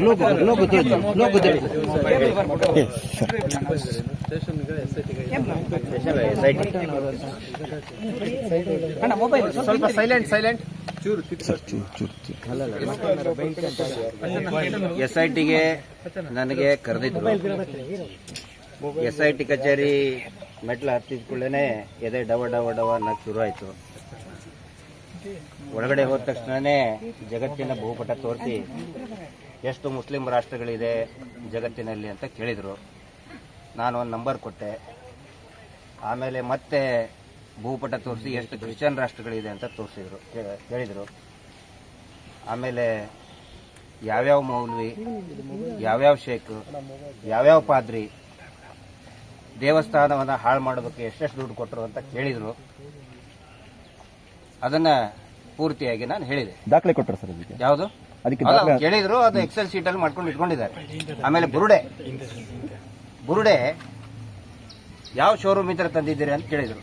Logo ತೋರಿಸಿ logo ತೋರಿಸಿ ಸ್ವಲ್ಪ ಸೈಲೆಂಟ್ ಸೈಲೆಂಟ್ ಸರ್ ಚೂರು ಚೂರು ಎಸ್ ಐ ಟಿಗೆ ನನಗೆ ಕರೆದಿದ್ರು. ಎಸ್ ಐ ಟಿ ಕಚೇರಿ ಮೆಟ್ಲು ಹತ್ತಿದ ಕೂಡಲೇ ಎದೆ ಡವ ಡವ ಡವ ಅನ್ನೋಕೆ ಶುರು ಆಯಿತು ಒಳಗಡೆ ಹೋದ ತಕ್ಷಣನೇ ಜಗತ್ತಿನ ಭೂಪಟ ತೋರಿಸಿ ಎಷ್ಟು ಮುಸ್ಲಿಂ ರಾಷ್ಟ್ರಗಳಿದೆ ಜಗತ್ತಿನಲ್ಲಿ ಅಂತ ಕೇಳಿದರು. ನಾನು ಒಂದು ನಂಬರ್ ಕೊಟ್ಟೆ. ಆಮೇಲೆ ಮತ್ತೆ ಭೂಪಟ ತೋರಿಸಿ ಎಷ್ಟು ಕ್ರಿಶ್ಚಿಯನ್ ರಾಷ್ಟ್ರಗಳಿದೆ ಅಂತ ತೋರಿಸಿದ್ರು. ಹೇಳಿದರು. ಆಮೇಲೆ ಯಾವ್ಯಾವ ಮೌಲ್ವಿ ಯಾವ್ಯಾವ ಶೇಖ್ ಯಾವ್ಯಾವ ಪಾದ್ರಿ ದೇವಸ್ಥಾನವನ್ನು ಹಾಳು ಮಾಡೋದಕ್ಕೆ ಎಷ್ಟೆಷ್ಟು ದುಡ್ಡು ಕೊಟ್ಟರು ಅಂತ ಕೇಳಿದರು. ಅದನ್ನು ಪೂರ್ತಿಯಾಗಿ ನಾನು ಹೇಳಿದೆ. ದಾಖಲೆ ಕೊಟ್ಟರು ಸರ್ ಯಾವುದು? ಅದಕ್ಕೆ ದಾಖಲೆ ಕೇಳಿದ್ರು ಅದು ಎಕ್ಸೆಲ್ ಶೀಟ್ ಅಲ್ಲಿ ಮಾಡ್ಕೊಂಡು ಇಟ್ಕೊಂಡಿದ್ದಾರೆ. ಆಮೇಲೆ ಬುರುಡೆ. ಬುರುಡೆ ಯಾವ ಶೋರೂಮ್ ಇದ್ರ ತಂದಿದ್ದೀರಿ ಅಂತ ಕೇಳಿದ್ರು.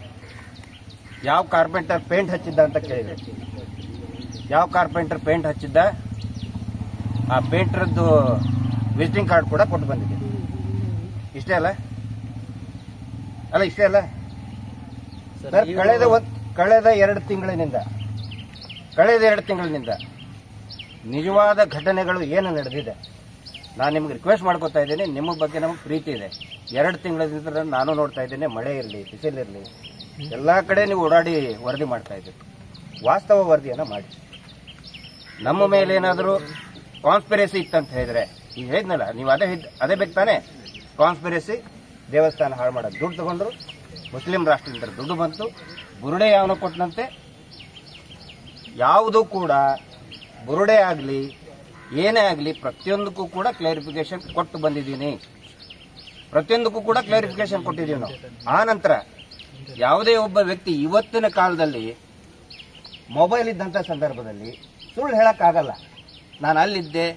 ಯಾವ ಕಾರ್ಪೆಂಟರ್ ಪೇಂಟ್ ಹಚ್ಚಿದ್ದ ಅಂತ ಕೇಳಿದ್ರು. ಯಾವ ಕಾರ್ಪೆಂಟರ್ ಪೇಂಟ್ ಹಚ್ಚಿದ್ದ? ಆ ಪೇಂಟ್ರದ್ದು ವಿಸಿಟಿಂಗ್ ಕಾರ್ಡ್ ಕೂಡ ಕೊಟ್ಟು ಬಂದಿದೆ. ಇಷ್ಟೇ ಅಲ್ಲ? ಅಲ್ಲ ಇಷ್ಟೇ ಅಲ್ಲ? ಸರ್ ಕಳೆದ ಒಂದ್ ಕಳೆದ ಎರಡು ತಿಂಗಳಿನಿಂದ ಕಳೆದ ಎರಡು ತಿಂಗಳಿನಿಂದ ನಿಜವಾದ ಘಟನೆಗಳು ಏನು ನಡೆದಿದೆ? ನಾನು ನಿಮ್ಗೆ ರಿಕ್ವೆಸ್ಟ್ ಮಾಡ್ಕೊತಾ ಇದ್ದೀನಿ, ನಿಮ್ಮ ಬಗ್ಗೆ ನಮಗೆ ಪ್ರೀತಿ ಇದೆ. ಎರಡು ತಿಂಗಳಿಂದ ನಾನು ನೋಡ್ತಾ ಇದ್ದೀನಿ, ಮಳೆ ಇರಲಿ ಬಿಸಿಲಿರಲಿ ಎಲ್ಲ ಕಡೆ ನೀವು ಓಡಾಡಿ ವರದಿ ಮಾಡ್ತಾ ವಾಸ್ತವ ವರದಿಯನ್ನು ಮಾಡಿ. ನಮ್ಮ ಮೇಲೆ ಏನಾದರೂ ಕಾನ್ಸ್ಪಿರಸಿ ಇತ್ತಂತ ಹೇಳಿದರೆ ಈಗ ಹೇಳಿದ್ನಲ್ಲ, ನೀವು ಅದೇ ಅದೇ ಬೇಕು ತಾನೇ? ಕಾನ್ಸ್ಪಿರಸಿ ದೇವಸ್ಥಾನ ಹಾಳು ಮಾಡೋದು ದುಡ್ಡು ತಗೊಂಡ್ರು, ಮುಸ್ಲಿಂ ರಾಷ್ಟ್ರದಿಂದ ದುಡ್ಡು ಬಂತು, ಬುರುಡೆ ಯಾವನ ಕೊಟ್ಟನಂತೆ ಯಾವುದೂ ಕೂಡ ಬುರುಡೆ ಆಗಲಿ, ಏನೇ ಆಗಲಿ, ಪ್ರತಿಯೊಂದಕ್ಕೂ ಕೂಡ ಕ್ಲಾರಿಫಿಕೇಶನ್ ಕೊಟ್ಟು ಬಂದಿದ್ದೀನಿ. ಪ್ರತಿಯೊಂದಕ್ಕೂ ಕೂಡ ಕ್ಲಾರಿಫಿಕೇಶನ್ ಕೊಟ್ಟಿದ್ದೀವಿ ನಾವು. ಆ ನಂತರ ಯಾವುದೇ ಒಬ್ಬ ವ್ಯಕ್ತಿ ಇವತ್ತಿನ ಕಾಲದಲ್ಲಿ ಮೊಬೈಲ್ ಇದ್ದಂಥ ಸಂದರ್ಭದಲ್ಲಿ ಸುಳ್ಳು ಹೇಳೋಕ್ಕಾಗಲ್ಲ. ನಾನು ಅಲ್ಲಿದ್ದೆ,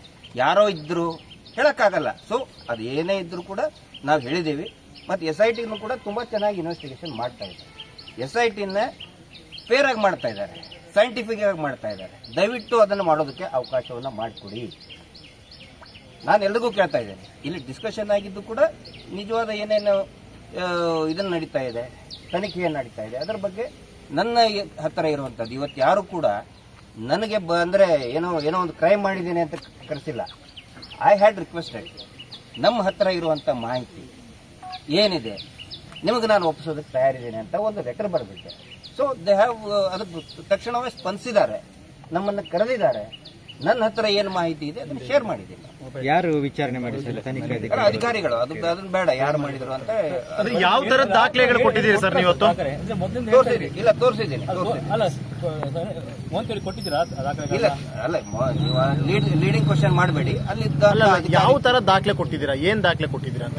ಯಾರೋ ಇದ್ದರು ಹೇಳೋಕ್ಕಾಗಲ್ಲ. ಸೊ ಅದು ಏನೇ ಇದ್ದರೂ ಕೂಡ ನಾವು ಹೇಳಿದ್ದೀವಿ. ಮತ್ತು ಎಸ್ ಐ ಟಿನೂ ಕೂಡ ತುಂಬ ಚೆನ್ನಾಗಿ ಇನ್ವೆಸ್ಟಿಗೇಷನ್ ಮಾಡ್ತಾ ಇದ್ದಾರೆ. ಎಸ್ ಐ ಟಿನ ಫೇರಾಗಿ ಮಾಡ್ತಾ ಇದ್ದಾರೆ. ಸೈಂಟಿಫಿಕ್ ಆಗಿ ಮಾಡ್ತಾ ಇದ್ದಾರೆ. ದಯವಿಟ್ಟು ಅದನ್ನು ಮಾಡೋದಕ್ಕೆ ಅವಕಾಶವನ್ನು ಮಾಡಿಕೊಡಿ. ನಾನು ಎಲ್ರಿಗೂ ಕೇಳ್ತಾ ಇದ್ದೇನೆ. ಇಲ್ಲಿ ಡಿಸ್ಕಷನ್ ಆಗಿದ್ದು ಕೂಡ ನಿಜವಾದ ಏನೇನು ಇದನ್ನು ನಡೀತಾ ಇದೆ ತನಿಖೆ ಏನು ನಡೀತಾ ಇದೆ. ಅದರ ಬಗ್ಗೆ ನನ್ನ ಹತ್ತಿರ ಇರುವಂಥದ್ದು, ಇವತ್ತು ಯಾರು ಕೂಡ ನನಗೆ ಬ, ಅಂದರೆ ಏನೋ ಏನೋ ಒಂದು ಕ್ರೈಮ್ ಮಾಡಿದ್ದೀನಿ ಅಂತ ಕರೆಸಿಲ್ಲ. ಐ ಹ್ಯಾಡ್ ರಿಕ್ವೆಸ್ಟೆಡ್ ನಮ್ಮ ಹತ್ತಿರ ಇರುವಂಥ ಮಾಹಿತಿ ಏನಿದೆ? ನಿಮಗೆ ನಾನು ಒಪ್ಪಿಸೋದಕ್ಕೆ ತಯಾರಿದ್ದೇನೆ ಅಂತ ಒಂದು ಲೆಟರ್ ಬರೆದಿದ್ದೆ ಸೊ ದೇ ಹ್ಯಾವ್ ಅದಕ್ಕೆ ತಕ್ಷಣವೇ ಸ್ಪಂದಿಸಿದ್ದಾರೆ. ನಮ್ಮನ್ನು ಕರೆದಿದ್ದಾರೆ. ನನ್ನ ಹತ್ರ ಏನು ಮಾಹಿತಿ ಇದೆ ಅದನ್ನು ಶೇರ್ ಮಾಡಿದ್ದೀನಿ. ಯಾರು ವಿಚಾರಣೆ ಮಾಡಿದ್ದಾರೆ ಅಧಿಕಾರಿಗಳು. ಅದು ಅದನ್ನ ಬೇಡ ಯಾರು ಮಾಡಿದ್ರು ಅಂತ. ಅದು ಯಾವ ತರ ದಾಖಲೆಗಳು ಕೊಟ್ಟಿದ್ದೀರಿ ಸರ್ ನೀವು ತೋರಿಸಿದ್ರಿ ಇಲ್ಲ ತೋರಿಸಿದ್ದೀನಿ ತೋರಿಸಿದ್ದೀನಿ. ಅಲ್ಲ ಫೋನ್ ಕೊಟ್ಟಿದ್ದೀರಾ ದಾಖಲೆ ಇಲ್ಲ ಅಲ್ಲ ನೀವು ಲೀಡಿಂಗ್ ಕ್ವಶನ್ ಮಾಡಬೇಡಿ. ಅಲ್ಲಿ ಯಾವ ತರ ದಾಖಲೆ ಕೊಟ್ಟಿದ್ದೀರಾ? ಏನ್ ದಾಖಲೆ ಕೊಟ್ಟಿದ್ದೀರಾ ಅಂತ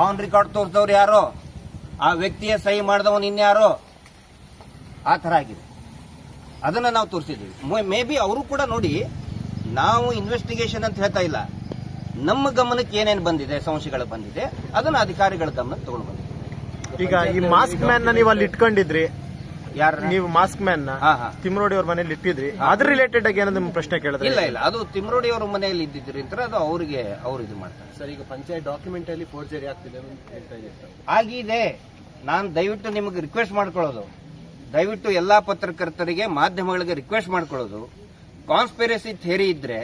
ಅವನ್ ರೆಕಾರ್ಡ್ ತೋರಿಸವ್ರು ಯಾರೋ? ಆ ವ್ಯಕ್ತಿಯ ಸಹಿ ಮಾಡಿದವನು ಇನ್ಯಾರೋ? ಆ ಥರ ಆಗಿದೆ. ಅದನ್ನ ನಾವು ತೋರಿಸಿದ್ದೀವಿ. ಮೇ ಬಿ ಅವರು ಕೂಡ ನೋಡಿ, ನಾವು ಇನ್ವೆಸ್ಟಿಗೇಷನ್ ಅಂತ ಹೇಳ್ತಾ ಇಲ್ಲ. ನಮ್ಮ ಗಮನಕ್ಕೆ ಏನೇನು ಬಂದಿದೆ, ಸಂಶಯಗಳು ಬಂದಿದೆ, ಅದನ್ನ ಅಧಿಕಾರಿಗಳ ಗಮನಕ್ಕೆ ತಗೊಂಡು ಬಂದಿದ್ದೀವಿ. ಈಗ ಈ ಮಾಸ್ಕ್ ಮ್ಯಾನ್ ನೀವು ಅಲ್ಲಿ ಇಟ್ಕೊಂಡಿದ್ರಿ ಯಾರ ನೀವು ಮಾಸ್ಕ್ ಮ್ಯಾನ್ ತಿಮ್ರೋಡಿ ಅವ್ರ ಮನೇಲಿ ಇಟ್ಟಿದ್ರಿ. ಅದ್ರ ರಿಲೇಟೆಡ್ ಆಗಿ ಏನಾದ್ರು ನಿಮ್ ಪ್ರಶ್ನೆ ಕೇಳಿದ್ರೆ ಇಲ್ಲ ಇಲ್ಲ. ಅದು ತಿಮ್ರೋಡಿ ಅವ್ರ ಮನೆಯಲ್ಲಿ ಇದ್ದಿದ್ರಿಂದ ಅದು ಅವರಿಗೆ ಅವ್ರು ಇದು ಮಾಡ್ತಾರೆ. ಸರ್ ಈಗ ಪಂಚಾಯತ್ ಡಾಕ್ಯುಮೆಂಟ್ ಅಲ್ಲಿ ಫೋರ್ಜರಿ ಆಗ್ತಿದೆ ಅಂತ ಹೇಳ್ತಾ ಇದ್ದಾರೆ ಆಗಿದೆ. ನಾನು ದಯವಿಟ್ಟು ನಿಮಗೆ ರಿಕ್ವೆಸ್ಟ್ ಮಾಡ್ಕೊಳ್ಳೋದು. ದಯವಿಟ್ಟು ಎಲ್ಲಾ ಪತ್ರಕರ್ತರಿಗೆ ಮಾಧ್ಯಮಗಳಿಗೆ ರಿಕ್ವೆಸ್ಟ್ ಮಾಡ್ಕೊಳ್ಳೋದು. ಕಾನ್ಸ್ಪಿರಸಿ ಥೇರಿ ಇದ್ರೆ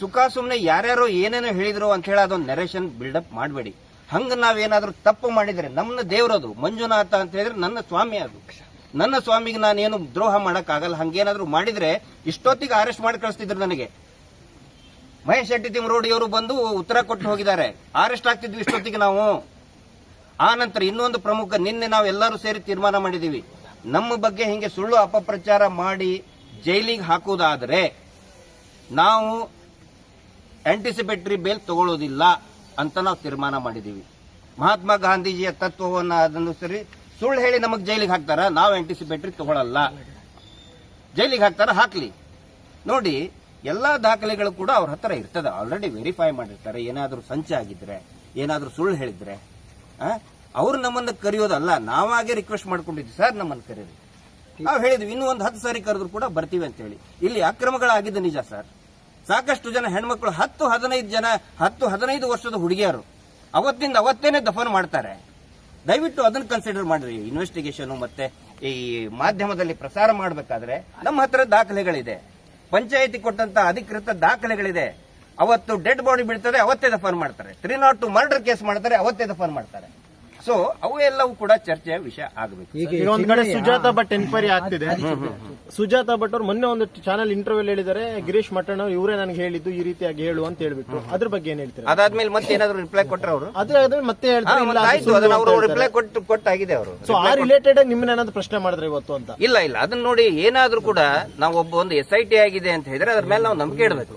ಸುಖ ಸುಮ್ಮನೆ ಯಾರ್ಯಾರೋ ಏನೇನೋ ಹೇಳಿದ್ರು ಅಂತ ಹೇಳಿ ಅದೊಂದು ನೆರೇಷನ್ ಬಿಲ್ಡಪ್ ಮಾಡಬೇಡಿ. ಹಂಗ ನಾವೇನಾದ್ರೂ ತಪ್ಪು ಮಾಡಿದ್ರೆ ನಮ್ಮನ್ನ ದೇವರದು, ಮಂಜುನಾಥ ಅಂತ ಹೇಳಿದ್ರೆ ನನ್ನ ಸ್ವಾಮಿ ಅದು. ನನ್ನ ಸ್ವಾಮಿಗೆ ನಾನೇನು ದ್ರೋಹ ಮಾಡಕ್ಕಾಗಲ್ಲ, ಹಂಗೇನಾದ್ರೂ ಮಾಡಿದ್ರೆ ಇಷ್ಟೊತ್ತಿಗೆ ಅರೆಸ್ಟ್ ಮಾಡಿ ಕಳಿಸ್ತಿದ್ರು ನನಗೆ. ಮಹೇಶ್ ಶೆಟ್ಟಿ ತಿಮ್ರೋಡಿಯವರು ಬಂದು ಉತ್ತರ ಕೊಟ್ಟು ಹೋಗಿದ್ದಾರೆ. ಅರೆಸ್ಟ್ ಆಗ್ತಿದ್ವಿ ಇಷ್ಟೊತ್ತಿಗೆ ನಾವು. ಆ ನಂತರ ಇನ್ನೊಂದು ಪ್ರಮುಖ, ನಿನ್ನೆ ನಾವು ಎಲ್ಲರೂ ಸೇರಿ ತೀರ್ಮಾನ ಮಾಡಿದ್ದೀವಿ ನಮ್ಮ ಬಗ್ಗೆ ಹಿಂಗೆ ಸುಳ್ಳು ಅಪಪ್ರಚಾರ ಮಾಡಿ ಜೈಲಿಗೆ ಹಾಕುವುದಾದರೆ ನಾವು ಆಂಟಿಸಿಪೇಟರಿ ಬೇಲ್ ತಗೊಳ್ಳೋದಿಲ್ಲ ಅಂತ ನಾವು ತೀರ್ಮಾನ ಮಾಡಿದ್ದೀವಿ. ಮಹಾತ್ಮ ಗಾಂಧೀಜಿಯ ತತ್ವವನ್ನು ಅದನುಸರಿ ಸುಳ್ಳು ಹೇಳಿ ನಮಗೆ ಜೈಲಿಗೆ ಹಾಕ್ತಾರ, ನಾವು ಆಂಟಿಸಿಪೇಟ್ರಿ ತಗೊಳ್ಳಲ್ಲ ಜೈಲಿಗೆ ಹಾಕ್ತಾರ, ಹಾಕ್ಲಿ. ನೋಡಿ, ಎಲ್ಲ ದಾಖಲೆಗಳು ಕೂಡ ಅವ್ರ ಹತ್ರ ಇರ್ತದೆ ಆಲ್ರೆಡಿ ವೆರಿಫೈ ಮಾಡಿರ್ತಾರೆ, ಏನಾದರೂ ಸಂಚ ಆಗಿದ್ರೆ, ಏನಾದರೂ ಸುಳ್ಳು ಹೇಳಿದ್ರೆ? ಅವ್ರು ನಮ್ಮನ್ನ ಕರೆಯೋದಲ್ಲ, ನಾವಾಗೆ ರಿಕ್ವೆಸ್ಟ್ ಮಾಡ್ಕೊಂಡಿದ್ವಿ, ಸರ್ ನಮ್ಮನ್ನ ಕರೀರಿ. ನಾವು ಹೇಳಿದ್ವಿ, ಇನ್ನೂ ಒಂದು ಹತ್ತು ಸಾರಿ ಕರೆದ್ರು ಕೂಡ ಬರ್ತೀವಿ ಅಂತ ಹೇಳಿ ಇಲ್ಲಿ ಅಕ್ರಮಗಳಾಗಿದ್ದು ನಿಜ, ಸರ್. ಸಾಕಷ್ಟು ಜನ ಹೆಣ್ಮಕ್ಳು ಹತ್ತು ಹದಿನೈದು ಜನ, ಹತ್ತು ಹದಿನೈದು ವರ್ಷದ ಹುಡುಗಿಯರು. ಅವತ್ತಿಂದ ಅವತ್ತೇನೆ ದಫನ್ ಮಾಡ್ತಾರೆ. ದಯವಿಟ್ಟು ಅದನ್ನ ಕನ್ಸಿಡರ್ ಮಾಡ್ರಿ. ಇನ್ವೆಸ್ಟಿಗೇಷನ್ ಮತ್ತೆ ಈ ಮಾಧ್ಯಮದಲ್ಲಿ ಪ್ರಸಾರ ಮಾಡಬೇಕಾದ್ರೆ ನಮ್ಮ ಹತ್ರ ದಾಖಲೆಗಳಿದೆ. ಪಂಚಾಯತಿ ಕೊಟ್ಟಂತ ಅಧಿಕೃತ ದಾಖಲೆಗಳಿದೆ. ಅವತ್ತು ಡೆಡ್ ಬಾಡಿ ಬೀಳ್ತದೆ, ಅವತ್ತೇ ದಫನ್ ಮಾಡ್ತಾರೆ. Three not two murder case ಮಾಡ್ತಾರೆ, ಅವತ್ತೇ ದಫನ್ ಮಾಡ್ತಾರೆ. ಸೊ ಅವು ಎಲ್ಲವೂ ಕೂಡ ಚರ್ಚೆಯ ವಿಷಯ ಆಗಬೇಕು. ಈಗ ಒಂದ್ ಕಡೆ ಸುಜಾತ ಭಟ್ ಎನ್ಕ್ವೈರಿ ಆಗ್ತಿದೆ. ಸುಜಾತ ಭಟ್ ಅವ್ರು ಮೊನ್ನೆ ಒಂದು ಚಾನಲ್ ಇಂಟರ್ವ್ಯೂ ಹೇಳಿದ್ದಾರೆ ಗಿರೀಶ್ ಅವ್ರು ಇವರೇ ನನಗೆ ಹೇಳಿದ್ದು ಈ ರೀತಿಯಾಗಿ ಹೇಳು ಅಂತ ಹೇಳ್ಬಿಟ್ಟು. ಅದ್ರ ಬಗ್ಗೆ ಏನ್ ಹೇಳ್ತಾರೆ? ಅದಾದ್ಮೇಲೆ ಮತ್ತೆ ಏನಾದ್ರು ರಿಪ್ಲೈ ಕೊಟ್ಟರೆ ಅವರು? ಅದ್ರ ಅದ್ರ ಮತ್ತೆ ಹೇಳ್ತಾರೆ. ಅವರು ರಿಪ್ಲೈ ಕೊಟ್ಟು ಕೊಟ್ಟಾಗಿದೆ ಅವರು. ಸೊ ಆ ರಿಲೇಟೆಡ್ ನಿಮ್ಮನ್ನ ಏನಾದ್ರು ಪ್ರಶ್ನೆ ಮಾಡಿದ್ರೆ ಇವತ್ತು ಅಂತ? ಇಲ್ಲ ಇಲ್ಲ. ಅದನ್ನ ನೋಡಿ ಏನಾದ್ರೂ ಕೂಡ ನಾವು ಒಬ್ಬ ಒಂದು ಎಸ್ ಐ ಟಿ ಆಗಿದೆ ಅಂತ ಹೇಳಿದ್ರೆ ಅದ್ರ ಮೇಲೆ ನಾವು ನಂಬಿಕೆ ಇಡಬೇಕು.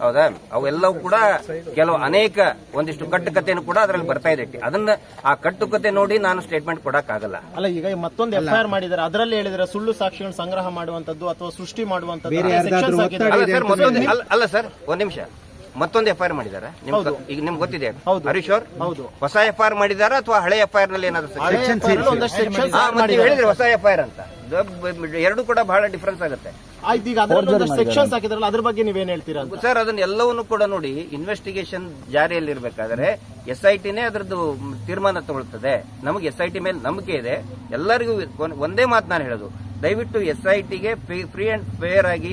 ಹೌದಾ? ಅವೆಲ್ಲವೂ ಕೂಡ ಕೆಲವು ಅನೇಕ ಒಂದಿಷ್ಟು ಕಟ್ಟುಕತೆನೂ ಕೂಡ ಅದರಲ್ಲಿ ಬರ್ತಾ ಇದೆ ಅದನ್ನ ಆ ಕಟ್ಟುಕತೆ ನೋಡಿ ನಾನು ಸ್ಟೇಟ್ಮೆಂಟ್ ಕೊಡಕ್ಕಾಗಲ್ಲ. ಅಲ್ಲ ಈಗ ಮತ್ತೊಂದು ಎಫ್ ಐ ಆರ್ ಮಾಡಿದ್ದಾರೆ ಅದರಲ್ಲಿ ಹೇಳಿದ್ರೆ ಸುಳ್ಳು ಸಾಕ್ಷಿಗಳನ್ನು ಸಂಗ್ರಹ ಮಾಡುವಂತದ್ದು ಅಥವಾ ಸೃಷ್ಟಿ ಮಾಡುವಂತದ್ದು ಅಲ್ಲ ಸರ್ ಒಂದ್ ನಿಮಿಷ. ಮತ್ತೊಂದು ಎಫ್ ಐ ಆರ್ ಮಾಡಿದಾರ? ಈಗ ನಿಮ್ಗೆ ಗೊತ್ತಿದೆ ಹೌದು. ಹರೀಶ್ ಅವರ್? ಹೌದು. ಹೊಸ ಎಫ್ ಐ ಆರ್ ಮಾಡಿದಾರ ಅಥವಾ ಹಳೆ ಎಫ್ ಐ ಆರ್ನಲ್ಲಿ ಏನಾದ್ರು. ಹೇಳಿದ್ರಿ ಹೊಸ ಎಫ್ ಐ ಆರ್ ಅಂತ. ಎರಡು ಕೂಡ ಬಹಳ ಡಿಫರೆನ್ಸ್ ಆಗುತ್ತೆ. ಆಯ್ತು ಈಗ ಅದರಲ್ಲಿ ಒಂದಷ್ಟು ಸೆಕ್ಷನ್ಸ್ ಹಾಕಿದ್ರಲ್ಲ ಅದ್ರ ಬಗ್ಗೆ ನೀವೇನ್ ಹೇಳ್ತೀರಾ ಸರ್ ಅದನ್ನ ಎಲ್ಲವನ್ನು ಕೂಡ ನೋಡಿ ಇನ್ವೆಸ್ಟಿಗೇಷನ್ ಜಾರಿಯಲ್ಲಿರ್ಬೇಕಾದ್ರೆ ಎಸ್ ಐ ಟಿನೇ ಅದರದ್ದು ತೀರ್ಮಾನ ತಗೊಳ್ತದೆ. ನಮಗೆ ಎಸ್ ಐ ಟಿ ಮೇಲೆ ನಂಬಿಕೆ ಇದೆ. ಎಲ್ಲರಿಗೂ ಒಂದ್- ಒಂದೇ ಮಾತು ನಾನು ಹೇಳೋದು. ದಯವಿಟ್ಟು ಎಸ್ ಐ ಟಿಗೆ ಫ್ರೀ ಅಂಡ್ ಫೇರ್ ಆಗಿ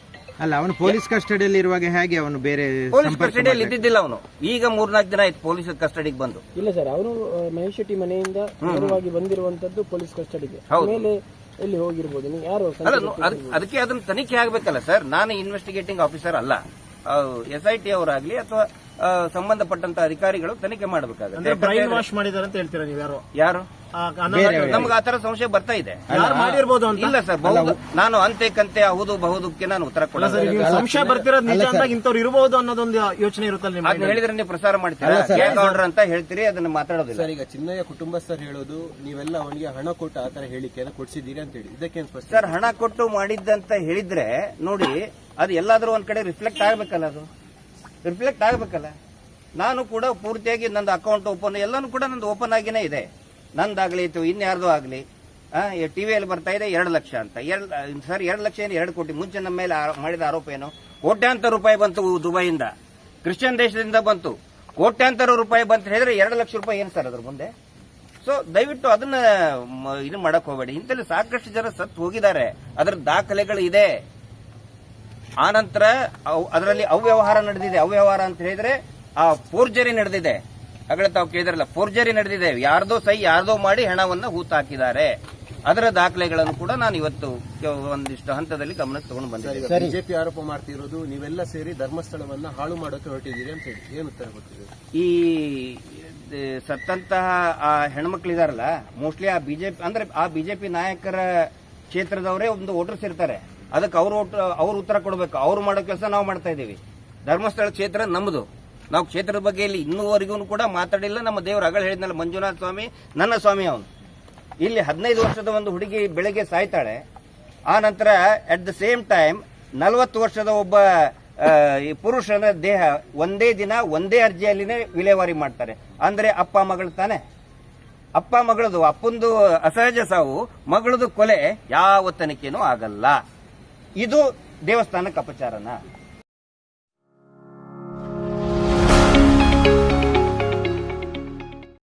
ಅಲ್ಲ ಅವನು ಪೊಲೀಸ್ ಕಸ್ಟಡಿಯಲ್ಲಿ ಇರುವಾಗ ಹೇಗೆ ಅವನು ಬೇರೆ ಪೊಲೀಸ್ ಕಸ್ಟಡಿಯಲ್ಲಿ ಇದ್ದಿದ್ದಿಲ್ಲ ಅವನು. ಈಗ ಮೂರ್ನಾಲ್ಕು ದಿನ ಆಯ್ತು ಪೊಲೀಸ್ ಕಸ್ಟಡಿಗೆ ಬಂದು. ಇಲ್ಲ ಸರ್ ಅವರು ಮಹೇಶ್ ಶೆಟ್ಟಿ ಮನೆಯಿಂದ ನೇರವಾಗಿ ಬಂದಿರುವಂತದ್ದು ಪೊಲೀಸ್ ಕಸ್ಟಡಿಗೆ. ಮೇಲೆ ಎಲ್ಲಿ ಹೋಗಿರ್ಬೋದು? ನೀವು ಯಾರು ಅಲ್ಲ ಅದಕ್ಕೆ ಅದನ್ನ ತನಿಖೆ ಆಗ್ಬೇಕಲ್ಲ ಸರ್. ನಾನು ಇನ್ವೆಸ್ಟಿಗೇಟಿಂಗ್ ಆಫೀಸರ್ ಅಲ್ಲ. ಎಸ್ ಐ ಟಿ ಅವರಾಗ್ಲಿ ಅಥವಾ ಸಂಬಂಧಪಟ್ಟಂತ ಅಧಿಕಾರಿಗಳು ತನಿಖೆ ಮಾಡಬೇಕಾಗುತ್ತೆ. ಬ್ರೈನ್ ವಾಶ್ ಮಾಡಿದಾರೆ ಅಂತ ಹೇಳ್ತೀರಾ ನೀವು ಯಾರು? ಯಾರು? ನಮ್ಗೆ ಆತರ ಸಂಶಯ ಬರ್ತಾ ಇದೆ. ಯಾರು ಮಾಡಿರ್ಬೋದು ಅಂತ? ಇಲ್ಲ ಸರ್ ನಾನು ಅಂತೆ ಕಂತೆ ಹೌದು ಬಹುದಕ್ಕೆ ನಾನು ಉತ್ತರ ಕೊಡಲ್ಲ ನೀವು ಸಂಶಯ ಬರ್ತಿರೋದು ನಿಜ ಇಂಥವ್ರು ಇರ್ಬೋದು ಅನ್ನೋದೊಂದು ಯೋಚನೆ ಇರುತ್ತಲ್ಲ ಅದನ್ನ ಹೇಳಿದ್ರೆ ನೀವು ಪ್ರಸಾರ ಮಾಡ್ತೀರಾ? ಆರ್ಡರ್ ಅಂತ ಹೇಳ್ತೀರಿ ಅದನ್ನ ಮಾತಾಡೋದಿಲ್ಲ. ಸರ್ ಈಗ ಚಿನ್ನಯ್ಯ ಕುಟುಂಬಸ್ಥರು ಹೇಳೋದು ನೀವೆಲ್ಲ ಅವನಿಗೆ ಹಣ ಕೊಟ್ಟು ಆ ತರ ಹೇಳಿಕೆಯನ್ನು ಕೊಡ್ಸಿದ್ದೀರಿ ಅಂತ ಹೇಳಿ. ಇದಕ್ಕೆ ಸ್ಪಷ್ಟ? ಸರ್ ಹಣ ಕೊಟ್ಟು ಮಾಡಿದ್ದಂತ ಹೇಳಿದ್ರೆ ನೋಡಿ ಅದು ಎಲ್ಲಾದ್ರೂ ಒಂದ್ ಕಡೆ ರಿಫ್ಲೆಕ್ಟ್ ಆಗ್ಬೇಕಲ್ಲ ಅದು. ರಿಫ್ಲೆಕ್ಟ್ ಆಗಬೇಕಲ್ಲ? ನಾನು ಕೂಡ ಪೂರ್ತಿಯಾಗಿ ನಂದು ಅಕೌಂಟ್ ಓಪನ್ ಎಲ್ಲನೂ ಕೂಡ ನಂದು ಓಪನ್ ಆಗಿನೇ ಇದೆ. ನಂದಾಗಲಿ ಅಥವಾ ಇನ್ಯಾರ್ದು ಟಿ ವಿಯಲ್ಲಿ ಬರ್ತಾ ಇದೆ ಎರಡು ಲಕ್ಷ ಅಂತ. ಎರಡು, ಸರ್, ಎರಡು ಲಕ್ಷ ಏನು, ಎರಡು ಕೋಟಿ. ಮುಂಚೆ ನಮ್ಮ ಮೇಲೆ ಮಾಡಿದ ಆರೋಪ ಏನು? ಕೋಟ್ಯಾಂತರ ರೂಪಾಯಿ ಬಂತು ದುಬೈಯಿಂದ. ಕ್ರಿಶ್ಚಿಯನ್ ದೇಶದಿಂದ ಬಂತು. ಕೋಟ್ಯಾಂತರ ರೂಪಾಯಿ ಬಂತ ಹೇಳಿದ್ರೆ ಎರಡು ಲಕ್ಷ ರೂಪಾಯಿ ಏನು ಸರ್ ಅದ್ರ ಮುಂದೆ? ಸೊ ದಯವಿಟ್ಟು ಅದನ್ನ ಇದು ಮಾಡಕ್ ಹೋಗಬೇಡಿ. ಇಂತಲ್ಲಿ ಸಾಕಷ್ಟು ಜನ ಸತ್ತು ಹೋಗಿದ್ದಾರೆ. ಅದರ ದಾಖಲೆಗಳು ಇದೆ. ಆನಂತರ ಅದರಲ್ಲಿ ಅವ್ಯವಹಾರ ನಡೆದಿದೆ. ಅವ್ಯವಹಾರ ಅಂತ ಹೇಳಿದ್ರೆ ಆ ಫೋರ್ಜರಿ ನಡೆದಿದೆ. ಅಗಳ ತಾವು ಕೇಳಿದ್ರಲ್ಲ ಫೋರ್ಜರಿ ನಡೆದಿದೆ. ಯಾರ್ದೋ ಸೈ ಯಾರ್ದೋ ಮಾಡಿ ಹಣವನ್ನ ಹೂತಾಕಿದ್ದಾರೆ. ಅದರ ದಾಖಲೆಗಳನ್ನು ಕೂಡ ನಾನು ಇವತ್ತು ಒಂದಿಷ್ಟು ಹಂತದಲ್ಲಿ ಗಮನಕ್ಕೆ ತಗೊಂಡು ಬಂದೆ ಬಿಜೆಪಿ ಆರೋಪ ಮಾಡ್ತಿರೋದು ನೀವೆಲ್ಲ ಸೇರಿ ಧರ್ಮಸ್ಥಳವನ್ನ ಹಾಳು ಮಾಡೋಕೆ ಹೊರಟಿದ್ದೀರಿ ಅಂತ ಹೇಳಿ. ಏನು ಉತ್ತರ ಗೊತ್ತಿದೆ ಈ ಸತ್ತಂತಹ ಆ ಹೆಣ್ಮಕ್ಳಿದಾರಲ್ಲ ಮೋಸ್ಟ್ಲಿ ಆ ಬಿಜೆಪಿ ಅಂದ್ರೆ ಆ ಬಿಜೆಪಿ ನಾಯಕರ ಕ್ಷೇತ್ರದವರೇ ಒಂದು ವೋಟರ್ಸ್ ಇರ್ತಾರೆ. ಅದಕ್ಕೆ ಅವರು ಅವ್ರ ಉತ್ತರ ಕೊಡಬೇಕು. ಅವ್ರು ಮಾಡೋ ಕೆಲಸ ನಾವು ಮಾಡ್ತಾ ಇದ್ದೀವಿ. ಧರ್ಮಸ್ಥಳ ಕ್ಷೇತ್ರ ನಮ್ಮದು ನಾವು ಕ್ಷೇತ್ರದ ಬಗ್ಗೆ ಇಲ್ಲಿ ಇನ್ನೂವರೆಗೂ ಕೂಡ ಮಾತಾಡಿಲ್ಲ. ನಮ್ಮ ದೇವರು ಅಗಳ ಹೇಳಿದ್ನಲ್ಲ, ಮಂಜುನಾಥ ಸ್ವಾಮಿ, ನನ್ನ ಸ್ವಾಮಿ ಅವನು. ಇಲ್ಲಿ ಹದಿನೈದು ವರ್ಷದ ಒಂದು ಹುಡುಗಿ ಬೆಳಗ್ಗೆ ಸಾಯ್ತಾಳೆ. ಆ ನಂತರ ಅಟ್ ದ ಸೇಮ್ ಟೈಮ್ ನಲವತ್ತು ವರ್ಷದ ಒಬ್ಬ ಪುರುಷನ ದೇಹ ಒಂದೇ ದಿನ, ಒಂದೇ ಅರ್ಜಿಯಲ್ಲಿನೇ ವಿಲೇವಾರಿ ಮಾಡ್ತಾರೆ. ಅಂದ್ರೆ ಅಪ್ಪ ಮಗಳು ತಾನೆ. ಅಪ್ಪ ಮಗಳದು ಅಪ್ಪಂದು ಅಸಹಜ ಸಾವು, ಮಗಳದು ಕೊಲೆ ಯಾವ ತನಿಖೆನೂ ಆಗಲ್ಲ. ಇದು ದೇವಸ್ಥಾನಕ್ಕೆ ಅಪಚಾರನ?